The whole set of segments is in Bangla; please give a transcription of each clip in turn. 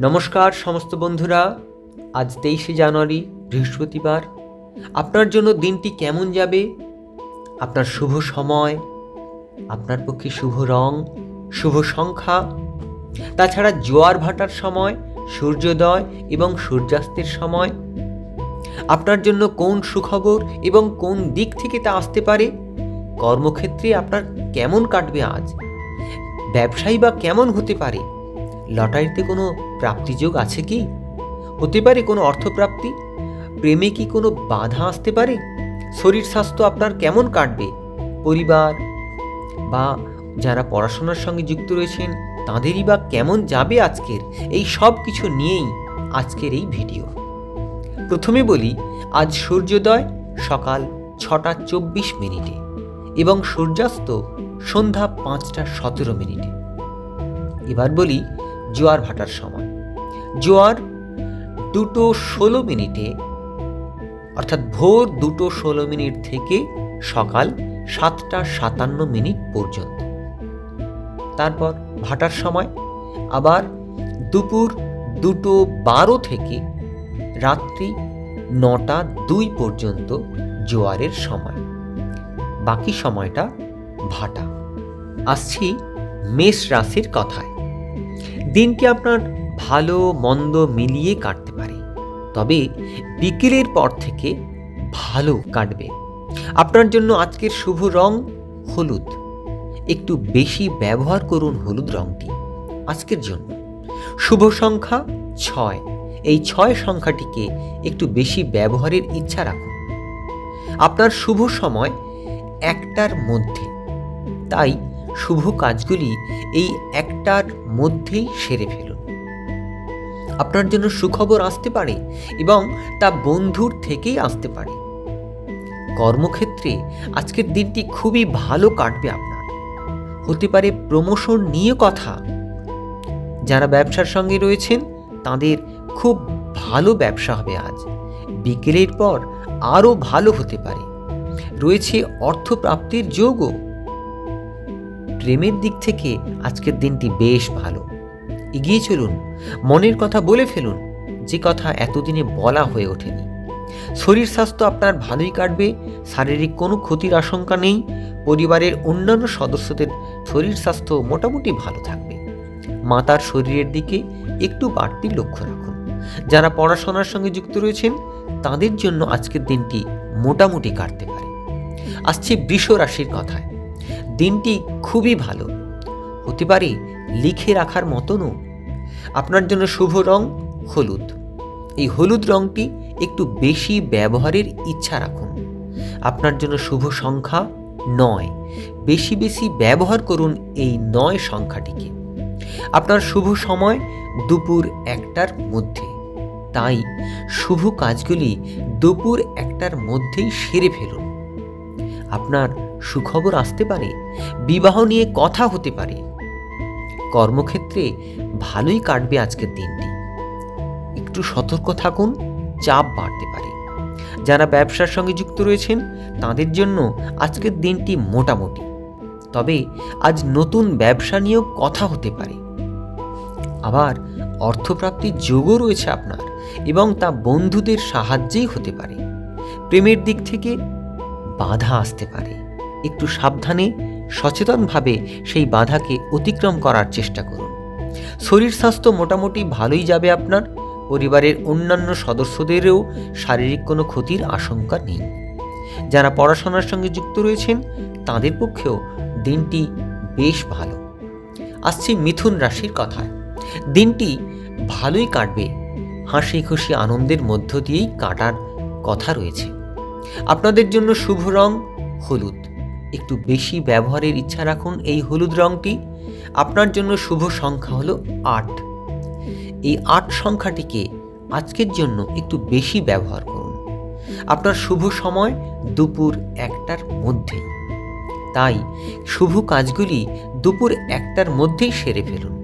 নমস্কার সমস্ত বন্ধুরা, আজ তেইশে জানুয়ারি, বৃহস্পতিবার। আপনার জন্য দিনটি কেমন যাবে? আপনার শুভ সময়, আপনার পক্ষে শুভ রং, শুভ সংখ্যা, তাছাড়া জোয়ার ভাটার সময়, সূর্যোদয় এবং সূর্যাস্তের সময়। আপনার জন্য কোন সুখবর এবং কোন দিক থেকে তা আসতে পারে? কর্মক্ষেত্রে আপনার কেমন কাটবে আজ? ব্যবসায়ী বা কেমন হতে পারে? লটারিতে কোনো প্রাপ্তিযোগ আছে কি? হতে পারে কোনো অর্থপ্রাপ্তি? প্রেমে কি কোনো বাধা আসতে পারে? শরীর স্বাস্থ্য আপনার কেমন কাটবে? পরিবার বা যারা পড়াশোনার সঙ্গে যুক্ত রয়েছেন, তাঁদেরই বা কেমন যাবে আজকের? এই সব কিছু নিয়েই আজকের এই ভিডিও। প্রথমে বলি, আজ সূর্যোদয় সকাল ছটা চব্বিশ মিনিটে এবং সূর্যাস্ত সন্ধ্যা পাঁচটা সতেরো মিনিটে। এবার বলি জোয়ার ভাটার সময়। জোয়ার দুটো ষোলো মিনিটে, অর্থাৎ ভোর দুটো ষোলো মিনিট থেকে সকাল সাতটা সাতান্ন মিনিট পর্যন্ত। তারপর ভাটার সময়, আবার দুপুর দুটো বারো থেকে রাত্রি নটা দুই পর্যন্ত জোয়ারের সময়। বাকি সময়টা ভাটা। আসছি মেষ রাশির কথায়। দিনটি আপনার ভালো, মন্দ মিলিয়ে কাটতে পারে। তবে বিকেলের পর থেকে ভালো কাটবে। আপনার জন্য আজকের শুভ রং হলুদ। একটু বেশি ব্যবহার করুন হলুদ রংটি আজকের জন্য। শুভ সংখ্যা ছয়। এই ছয় সংখ্যাটিকে একটু বেশি ব্যবহারের ইচ্ছা রাখুন। আপনার শুভ সময় একটার মধ্যে। তাই শুভ কাজগুলি এই একটার মধ্যেই সেরে ফেলুন। আপনার জন্য সুখবর আসতে পারে এবং তা বন্ধুর থেকেই আসতে পারে। কর্মক্ষেত্রে আজকের দিনটি খুবই ভালো কাটবে আপনার। হতে পারে প্রমোশন নিয়ে কথা। যারা ব্যবসার সঙ্গে রয়েছেন, তাদের খুব ভালো ব্যবসা হবে আজ। বিকেলের পর আরও ভালো হতে পারে। রয়েছে অর্থপ্রাপ্তির যোগও। প্রেমের দিক থেকে আজকের দিনটি বেশ ভালো। এগিয়ে চলুন, মনের কথা বলে ফেলুন, যে কথা এতদিনে বলা হয়ে ওঠেনি। শরীর স্বাস্থ্য আপনার ভালোই কাটবে, শারীরিক কোনো ক্ষতির আশঙ্কা নেই, পরিবারের অন্যান্য সদস্যদের শরীর স্বাস্থ্য মোটামুটি ভালো থাকবে। মাতার শরীরের দিকে একটু বাড়তি লক্ষ্য রাখুন। যারা পড়াশোনার সঙ্গে যুক্ত রয়েছেন, তাদের জন্য আজকের দিনটি মোটামুটি কাটতে পারে। আসছে বৃষ রাশির কথায়। দিনটি খুবই ভালো। হতে পারে লিখে রাখার মতনও। আপনার জন্য শুভ রং হলুদ। এই হলুদ রংটি একটু বেশি ব্যবহারের ইচ্ছা রাখুন। আপনার জন্য শুভ সংখ্যা নয়। বেশি বেশি ব্যবহার করুন এই নয় সংখ্যাটিকে। আপনার শুভ সময় দুপুর একটার মধ্যে। তাই শুভ কাজগুলি দুপুর একটার মধ্যেই সেরে ফেলুন। আপনার সুখবর আসতে পারে, বিবাহ নিয়ে কথা হতে পারে। কর্মক্ষেত্রে ভালোই কাটবে আজকের দিনটি। একটু সতর্ক থাকুন, চাপ বাড়তে পারে। যারা ব্যবসার সঙ্গে যুক্ত রয়েছেন, তাদের জন্য আজকের দিনটি মোটামুটি। তবে আজ নতুন ব্যবসা নিয়েও কথা হতে পারে। আবার অর্থপ্রাপ্তির যোগও রয়েছে আপনার এবং তা বন্ধুদের সাহায্যেই হতে পারে। প্রেমের দিক থেকে বাধা আসতে পারে। একটু সাবধানে, সচেতনভাবে সেই বাধাকে অতিক্রম করার চেষ্টা করুন। শরীর স্বাস্থ্য মোটামুটি ভালোই যাবে আপনার, পরিবারের অন্যান্য সদস্যদেরও শারীরিক কোনো ক্ষতির আশঙ্কা নেই। যারা পড়াশোনার সঙ্গে যুক্ত রয়েছেন, তাদের পক্ষেও দিনটি বেশ ভালো। আসছে মিথুন রাশির কথায়। দিনটি ভালোই কাটবে হাসি খুশি আনন্দের মধ্য দিয়েই কাটার কথা রয়েছে। আপনাদের জন্য শুভ রং হলুদ। একটু বেশি ব্যবহারের ইচ্ছা রাখুন এই হলুদ রংটি আপনার জন্য শুভ সংখ্যা হলো আট। এই আট সংখ্যাটিকে আজকের জন্য একটু বেশি ব্যবহার করুন। আপনার শুভ সময় দুপুর একটার মধ্যে তাই শুভ কাজগুলি দুপুর একটার মধ্যেই সেরে ফেলুন।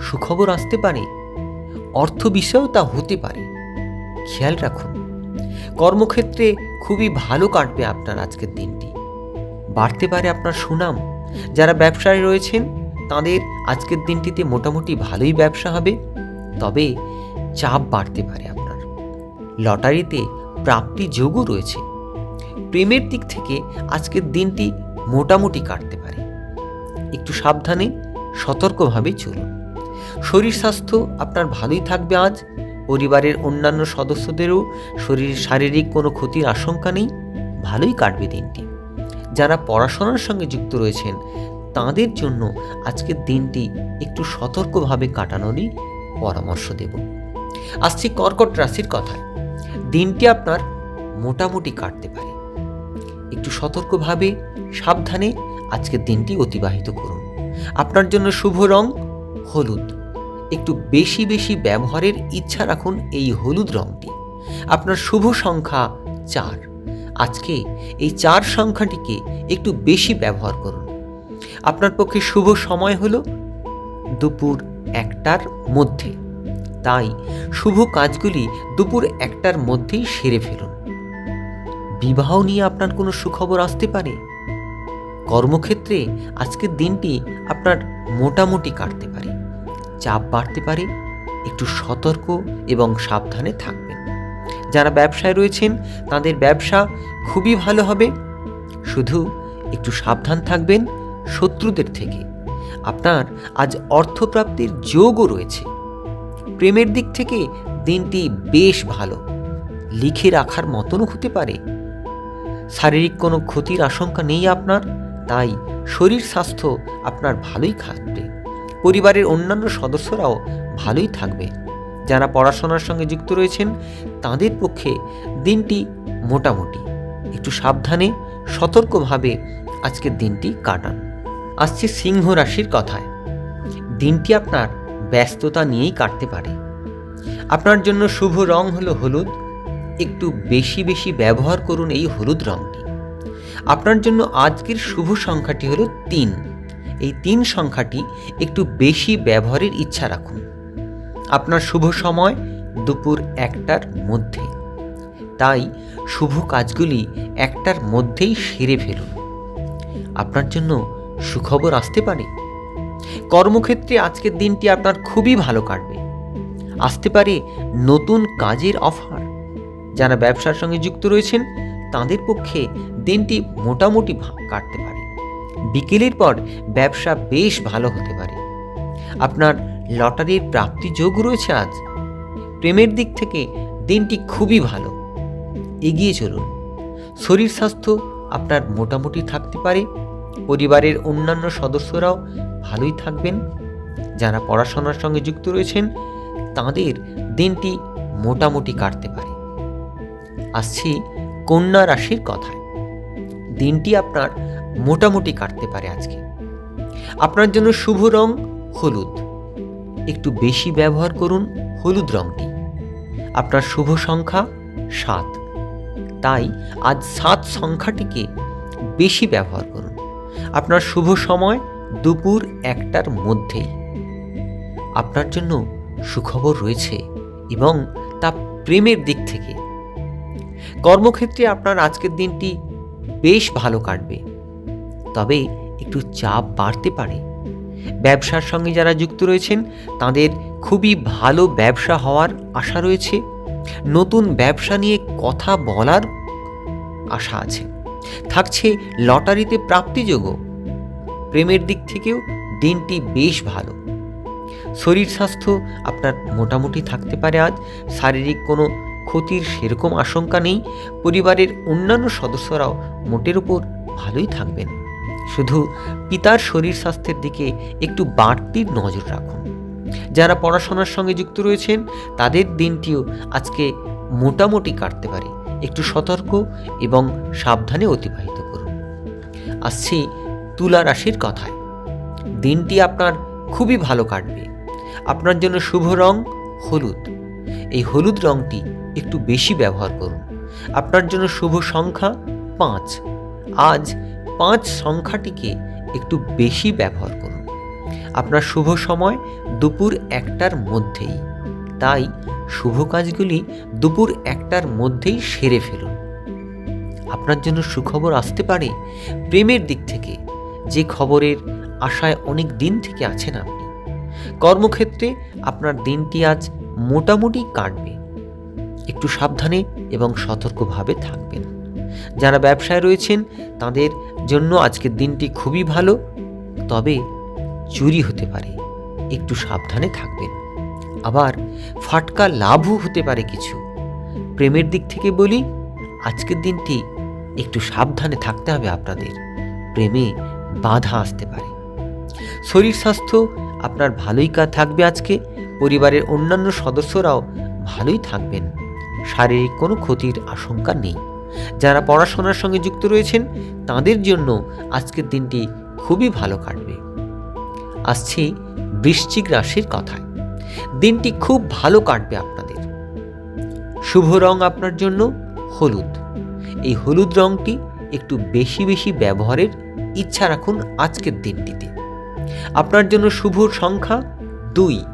সুখবর আসতে পারে, অর্থ বিষয়েও তা হতে পারে। খেয়াল রাখুন, কর্মক্ষেত্রে খুবই ভালো কাটবে আপনার আজকের দিনটি। বাড়তে পারে আপনার সুনাম। যারা ব্যবসায় রয়েছেন, তাদের আজকের দিনটিতে মোটামুটি ভালোই ব্যবসা হবে। তবে চাপ বাড়তে পারে আপনার। লটারিতে প্রাপ্তি যোগও রয়েছে। প্রেমের দিক থেকে আজকের দিনটি মোটামুটি কাটতে পারে। একটু সাবধানে, সতর্কভাবে চলুন। শরীর স্বাস্থ্য আপনার ভালোই থাকবে আজ। পরিবারের অন্যান্য সদস্যদেরও শরীর শারীরিক কোনো ক্ষতির আশঙ্কা নেই। ভালোই কাটবে দিনটি। যারা পড়াশোনার সঙ্গে যুক্ত রয়েছেন, তাদের জন্য আজকের দিনটি একটু সতর্কভাবে কাটানোরই পরামর্শ দেব। আসছি কর্কট রাশির কথায়। দিনটি আপনার মোটামুটি কাটতে পারে। একটু সতর্কভাবে, সাবধানে আজকের দিনটি অতিবাহিত করুন। আপনার জন্য শুভ রং হলুদ। একটু বেশি বেশি ব্যবহারের ইচ্ছা রাখুন এই হলুদ রংটি। আপনার শুভ সংখ্যা চার। আজকে এই চার সংখ্যাটিকে একটু বেশি ব্যবহার করুন। আপনার পক্ষে শুভ সময় হলো দুপুর একটার মধ্যে। তাই শুভ কাজগুলি দুপুর একটার মধ্যেই সেরে ফেলুন। বিবাহ নিয়ে আপনার কোনো সুখবর আসতে পারে? কর্মক্ষেত্রে আজকের দিনটি আপনার মোটামুটি কাটতে পারে। চাপ বাড়তে পারে। একটু সতর্ক এবং সাবধানে থাকবেন। যারা ব্যবসায় রয়েছেন, তাদের ব্যবসা খুবই ভালো হবে। শুধু একটু সাবধান থাকবেন শত্রুদের থেকে। আপনার আজ অর্থপ্রাপ্তির যোগও রয়েছে। প্রেমের দিক থেকে দিনটি বেশ ভালো। লিখে রাখার মতনও হতে পারে। শারীরিক কোনো ক্ষতির আশঙ্কা নেই আপনার, তাই শরীর স্বাস্থ্য আপনার ভালোই থাকবে। পরিবারের অন্যান্য সদস্যরাও ভালোই থাকবে। যারা পড়াশোনার সঙ্গে যুক্ত রয়েছেন, তাদের পক্ষে দিনটি মোটামুটি। একটু সাবধানে, সতর্কভাবে আজকের দিনটি কাটান। আসছে সিংহ রাশির কথায়। দিনটি আপনার ব্যস্ততা নিয়েই কাটতে পারে। আপনার জন্য শুভ রং হলো হলুদ। একটু বেশি বেশি ব্যবহার করুন এই হলুদ রংটি। আপনার জন্য আজকের শুভ সংখ্যাটি হলো তিন। এই তিন সংখ্যাটি একটু বেশি ব্যবহারের ইচ্ছা রাখুন। আপনার শুভ সময় দুপুর একটার মধ্যে। তাই শুভ কাজগুলি একটার মধ্যেই সেরে ফেলুন। আপনার জন্য সুখবর আসতে পারে। কর্মক্ষেত্রে আজকের দিনটি আপনার খুবই ভালো কাটবে। আসতে পারে নতুন কাজের অফার। যারা ব্যবসার সঙ্গে যুক্ত রয়েছেন, তাদের পক্ষে দিনটি মোটামুটি কাটতে পারে। বিকেলের পর ব্যবসা বেশ ভালো হতে পারে। আপনার লটারির প্রাপ্তি যোগ রয়েছে আজ। প্রেমের দিক থেকে দিনটি খুবই ভালো। এগিয়ে চলুন। শরীর স্বাস্থ্য আপনার মোটামুটি থাকতে পারে। পরিবারের অন্যান্য সদস্যরাও ভালোই থাকবেন। যারা পড়াশোনার সঙ্গে যুক্ত রয়েছেন, তাদের দিনটি মোটামুটি কাটতে পারে। আসছি কন্যা রাশির কথায়। দিনটি আপনার মোটামুটি কাটতে পারে আজকে। আপনার জন্য শুভ রং হলুদ। একটু বেশি ব্যবহার করুন হলুদ রংটি আপনার শুভ সংখ্যা সাত। তাই আজ সাত সংখ্যাটিকে বেশি ব্যবহার করুন। আপনার শুভ সময় দুপুর একটার মধ্যেই। আপনার জন্য সুখবর রয়েছে এবং তা প্রেমের দিক থেকে। কর্মক্ষেত্রে আপনার আজকের দিনটি বেশ ভালো কাটবে। তবে একটু চাপ বাড়তে পারে। ব্যবসার সঙ্গে যারা যুক্ত রয়েছেন, তাদের খুবই ভালো ব্যবসা হওয়ার আশা রয়েছে। নতুন ব্যবসা নিয়ে কথা বলার আশা আছে। থাকছে লটারিতে প্রাপ্তিযোগ্য প্রেমের দিক থেকেও দিনটি বেশ ভালো। শরীর স্বাস্থ্য আপনার মোটামুটি থাকতে পারে আজ। শারীরিক কোনো ক্ষতির সেরকম আশঙ্কা নেই। পরিবারের অন্যান্য সদস্যরাও মোটের উপর ভালোই থাকবেন। শুধু পিতার শরীর স্বাস্থ্যের দিকে একটু বাড়তি নজর রাখুন। যারা পড়াশোনার সঙ্গে যুক্ত রয়েছেন, তাদের দিনটিও আজকে মোটামুটি কাটতে পারে। একটু সতর্ক এবং সাবধানে অতিবাহিত করুন। আসছি তুলা রাশির কথায়। দিনটি আপনার খুবই ভালো কাটবে। আপনার জন্য শুভ রং হলুদ। এই হলুদ রংটি একটু বেশি ব্যবহার করুন। আপনার জন্য শুভ সংখ্যা পাঁচ। আজ পাঁচ সংখ্যাটিকে একটু বেশি ব্যবহার করুন। আপনার শুভ সময় দুপুর একটার মধ্যেই। তাই শুভ কাজগুলি দুপুর একটার মধ্যেই সেরে ফেলুন। আপনার জন্য সুখবর আসতে পারে প্রেমের দিক থেকে। যে খবরের আশায় অনেক দিন থেকে আছেন আপনি। কর্মক্ষেত্রে আপনার দিনটি আজ মোটামুটি কাটবে। একটু সাবধানে এবং সতর্কভাবে থাকবেন। যারা ব্যবসায় রয়েছেন, তাদের জন্য আজকের দিনটি খুবই ভালো। তবে চুরি হতে পারে, একটু সাবধানে থাকবেন। আবার ফাটকা লাভও হতে পারে কিছু। প্রেমের দিক থেকে বলি, আজকের দিনটি একটু সাবধানে থাকতে হবে আপনাদের। প্রেমে বাধা আসতে পারে। শরীর স্বাস্থ্য আপনার ভালোই কা থাকবে আজকে। পরিবারের অন্যান্য সদস্যরাও ভালোই থাকবেন। শারীরিক কোনো ক্ষতির আশঙ্কা নেই। যারা পড়াশোনার সঙ্গে যুক্ত রয়েছেন, তাদের জন্য আজকের দিনটি খুবই ভালো কাটবে। আসছি বৃশ্চিক রাশির কথায়। দিনটি খুব ভালো কাটবে আপনাদের। শুভ রং আপনার জন্য হলুদ। এই হলুদ রংটি একটু বেশি বেশি ব্যবহারের ইচ্ছা রাখুন আজকের দিনটিতে। আপনার জন্য শুভ সংখ্যা দুই।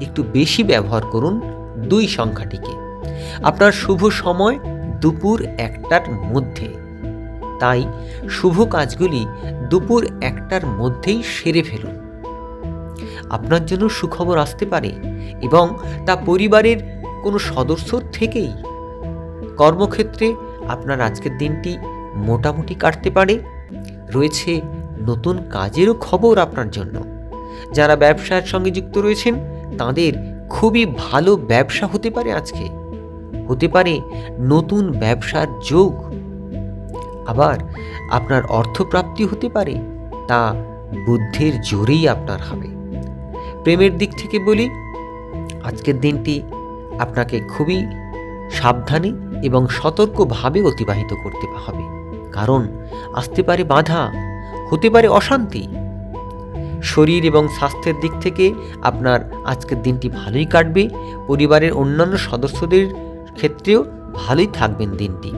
একটু বেশি ব্যবহার করুন দুই সংখ্যাটিকে। আপনার শুভ সময় দুপুর একটার মধ্যে। তাই শুভ কাজগুলি দুপুর একটার মধ্যেই সেরে ফেলুন। আপনার জন্য সুখবর আসতে পারে এবং তা পরিবারের কোনো সদস্য থেকেই। কর্মক্ষেত্রে আপনার আজকের দিনটি মোটামুটি কাটতে পারে। রয়েছে নতুন কাজেরও খবর আপনার জন্য। যারা ব্যবসার সঙ্গে যুক্ত রয়েছেন, তাদের খুবই ভালো ব্যবসা হতে পারে আজকে। হতে পারে নতুন ব্যবসার যোগ। আবার আপনার অর্থপ্রাপ্তি হতে পারে তা বুদ্ধির জোরেই আপনার হবে। প্রেমের দিক থেকে বলি, আজকের দিনটি আপনাকে খুবই সাবধানে এবং সতর্কভাবে অতিবাহিত করতে হবে। কারণ আসতে পারে বাধা, হতে পারে অশান্তি। শরীর এবং স্বাস্থ্যের দিক থেকে আপনার আজকের দিনটি ভালোই কাটবে। পরিবারের অন্যান্য সদস্যদের ক্ষেত্রেও ভালোই থাকবেন দিনটি।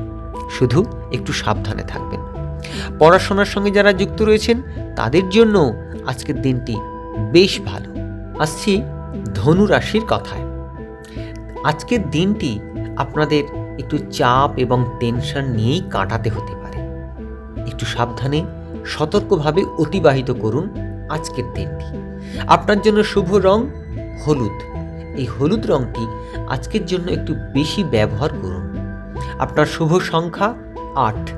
শুধু একটু সাবধানে থাকবেন। পড়াশোনার সঙ্গে যারা যুক্ত রয়েছেন, তাদের জন্য আজকের দিনটি বেশ ভালো। আসছি ধনু রাশির কথায়। আজকের দিনটি আপনাদের একটু চাপ এবং টেনশন নিয়েই কাটাতে হতে পারে। একটু সাবধানে, সতর্কভাবে অতিবাহিত করুন আজকের দিনটি। আপনার জন্য শুভ রং হলুদ। এই হলুদ রংটি আজকের জন্য একটু বেশি ব্যবহার করুন। আপনার শুভ সংখ্যা আট।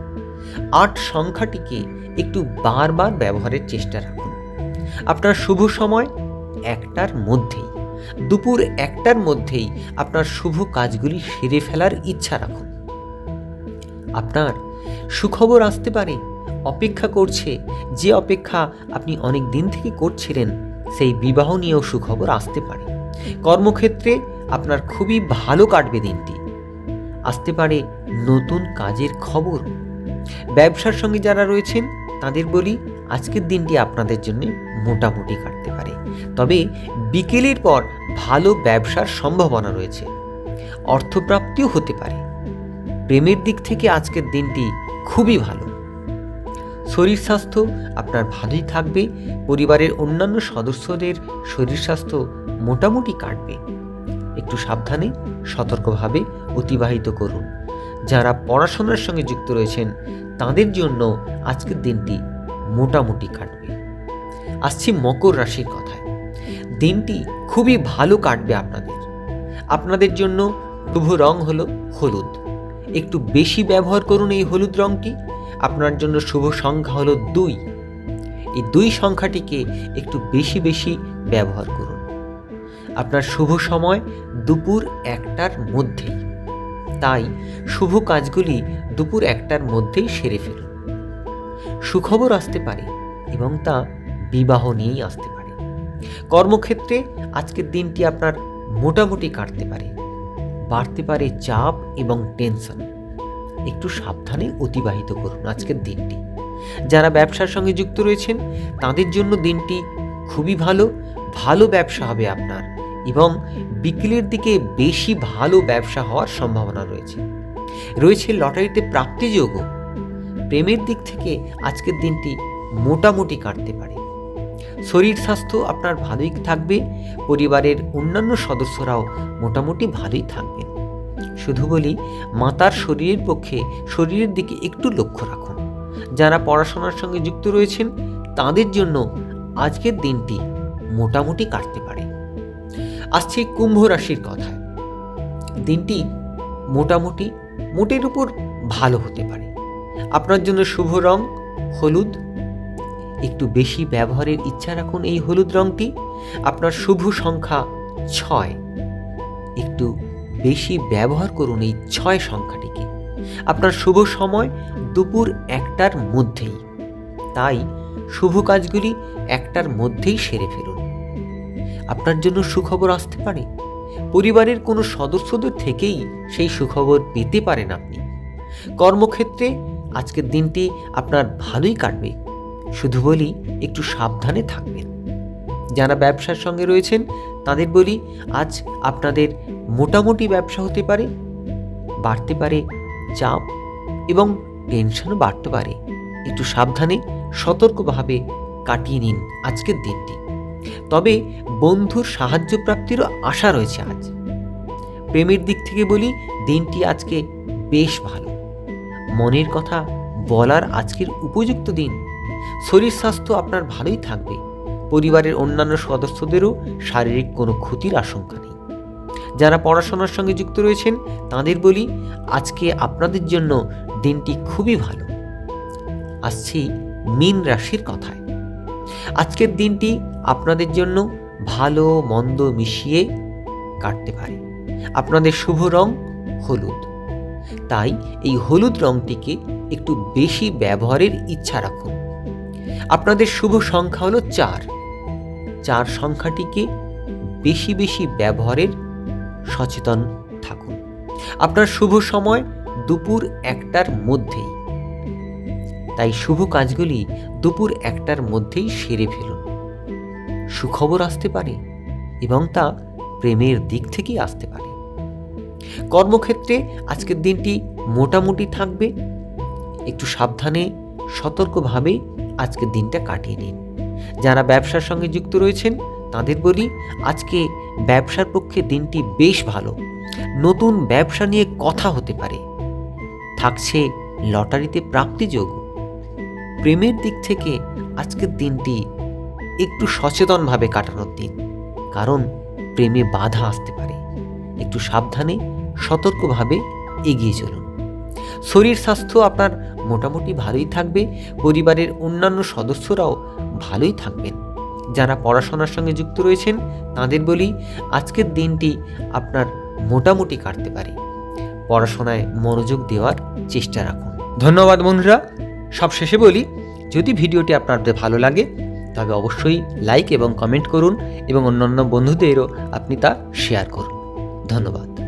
আট সংখ্যাটিকে একটু বারবার ব্যবহারের চেষ্টা রাখুন। আপনার শুভ সময় একটার মধ্যেই। দুপুর একটার মধ্যেই আপনার শুভ কাজগুলি সেরে ফেলার ইচ্ছা রাখুন। আপনার সুখবর আসতে পারে, অপেক্ষা করছে, যে অপেক্ষা আপনি অনেক দিন থেকে করছিলেন, সেই বিবাহ নিয়েও সুখবর আসতে পারে। কর্মক্ষেত্রে আপনার খুবই ভালো কাটবে দিনটি। আসতে পারে নতুন কাজের খবর। ব্যবসার সঙ্গে যারা রয়েছেন, তাদের বলি আজকের দিনটি আপনাদের জন্য মোটামুটি কাটতে পারে। তবে বিকেলের পর ভালো ব্যবসার সম্ভাবনা রয়েছে। অর্থপ্রাপ্তিও হতে পারে। প্রেমের দিক থেকে আজকের দিনটি খুবই ভালো। শরীর স্বাস্থ্য আপনার ভালোই থাকবে। পরিবারের অন্যান্য সদস্যদের শরীর স্বাস্থ্য মোটামুটি কাটবে। একটু সাবধানে, সতর্কভাবে অতিবাহিত করুন। যারা পড়াশোনার সঙ্গে যুক্ত রয়েছেন, তাদের জন্য আজকের দিনটি মোটামুটি কাটবে। আসছি মকর রাশির কথায়। দিনটি খুবই ভালো কাটবে আপনাদের। আপনাদের জন্য শুভ রং হলো হলুদ। একটু বেশি ব্যবহার করুন এই হলুদ রংটি। আপনার জন্য শুভ সংখ্যা হলো দুই। এই দুই সংখ্যাটিকে একটু বেশি বেশি ব্যবহার করুন। আপনার শুভ সময় দুপুর একটার মধ্যেই। তাই শুভ কাজগুলি দুপুর একটার মধ্যেই সেরে ফেলুন। সুখবর আসতে পারে এবং তা বিবাহ নিয়েই আসতে পারে। কর্মক্ষেত্রে আজকের দিনটি আপনার মোটামুটি কাটতে পারে। বাড়তে পারে চাপ এবং টেনশন। একটু সাবধানে অতিবাহিত করুন আজকের দিনটি। যারা ব্যবসার সঙ্গে যুক্ত রয়েছেন, তাদের জন্য দিনটি খুবই ভালো। ভালো ব্যবসা হবে আপনার। এবং বিকেলের দিকে বেশি ভালো ব্যবসা হওয়ার সম্ভাবনা রয়েছে। রয়েছে লটারিতে প্রাপ্তিযোগও প্রেমের দিক থেকে আজকের দিনটি মোটামুটি কাটতে পারে। শরীর স্বাস্থ্য আপনার ভালোই থাকবে, পরিবারের অন্যান্য সদস্যরাও মোটামুটি ভালোই থাকবেন। শুধু বলি, মাতার শরীরের পক্ষে শরীরের দিকে একটু লক্ষ্য রাখুন। যারা পড়াশোনার সঙ্গে যুক্ত রয়েছেন, তাদের জন্য আজকের দিনটি মোটামুটি কাটতে পারে। আসছে কুম্ভ রাশির কথায়। দিনটি মোটামুটি মোটের উপর ভালো হতে পারে। আপনার জন্য শুভ রং, হলুদ। একটু বেশি ব্যবহারের ইচ্ছা রাখুন এই হলুদ রংটি। আপনার শুভ সংখ্যা ছয়। একটু বেশি ব্যবহার করুন এই ছয় সংখ্যাটিকে। আপনার শুভ সময় দুপুর একটার মধ্যেই। তাই শুভ কাজগুলি একটার মধ্যেই সেরে ফেলুন। আপনার জন্য সুখবর আসতে পারে। পরিবারের কোনো সদস্যদের থেকেই সেই সুখবর পেতে পারেন আপনি। কর্মক্ষেত্রে আজকের দিনটি আপনার ভালোই কাটবে। শুধু বলি, একটু সাবধানে থাকবেন। যারা ব্যবসার সঙ্গে রয়েছেন, তাদের বলি, আজ আপনাদের মোটামুটি ব্যবসা হতে পারে, বাড়তে পারে চাপ এবং টেনশনও বাড়তে পারে। একটু সাবধানে, সতর্কভাবে কাটিয়ে নিন আজকের দিনটি। তবে বন্ধুর সাহায্য প্রাপ্তিরও আশা রয়েছে আজ। প্রেমের দিক থেকে বলি, দিনটি আজকে বেশ ভালো। মনের কথা বলার আজকের উপযুক্ত দিন। শরীর স্বাস্থ্য আপনার ভালোই থাকবে। পরিবারের অন্যান্য সদস্যদেরও শারীরিক কোনো ক্ষতির আশঙ্কা নেই। যারা পড়াশোনার সঙ্গে যুক্ত রয়েছেন, তাদের বলি, আজকে আপনাদের জন্য দিনটি খুবই ভালো। আসছি মীন রাশির কথায়। আজকের দিনটি আপনাদের জন্য ভালো, মন্দ মিশিয়ে কাটতে পারে। আপনাদের শুভ রং হলুদ। তাই এই হলুদ রংটিকে একটু বেশি ব্যবহারের ইচ্ছা রাখুন। আপনাদের শুভ সংখ্যা হলো চার। চার সংখ্যাটিকে বেশি বেশি ব্যবহারের সচেতন থাকুন। আপনার শুভ সময় দুপুর একটার মধ্যেই। তাই শুভ কাজগুলি দুপুর একটার মধ্যেই সেরে ফেলুন। সুখবর আসতে পারে এবং তা প্রেমের দিক থেকেই আসতে পারে। কর্মক্ষেত্রে আজকের দিনটি মোটামুটি থাকবে। একটু সাবধানে, সতর্কভাবে আজকের দিনটা কাটিয়ে নিন। যারা ব্যবসার সঙ্গে যুক্ত রয়েছেন, তাদের বলি আজকে ব্যবসার পক্ষে দিনটি বেশ ভালো। নতুন ব্যবসা নিয়ে কথা হতে পারে। থাকছে লটারিতে প্রাপ্তিযোগ প্রেমের দিক থেকে আজকের দিনটি একটু সচেতনভাবে কাটানোর দিন, কারণ প্রেমে বাধা আসতে পারে। একটু সাবধানে, সতর্কভাবে এগিয়ে চলুন। শরীর স্বাস্থ্য আপনার মোটামুটি ভালোই থাকবে, পরিবারের অন্যান্য সদস্যরাও ভালোই থাকবেন। যারা পড়াশোনার সঙ্গে যুক্ত রয়েছেন, তাদের বলি, আজকের দিনটি আপনার মোটামুটি কাটতে পারে। পড়াশোনায় মনোযোগ দেওয়ার চেষ্টা রাখুন। ধন্যবাদ বন্ধুরা। সব শেষে বলি, যদি ভিডিওটি আপনাদের ভালো লাগে তবে অবশ্যই লাইক এবং কমেন্ট করুন এবং অন্যান্য বন্ধুদেরও আপনি তা শেয়ার করুন। ধন্যবাদ।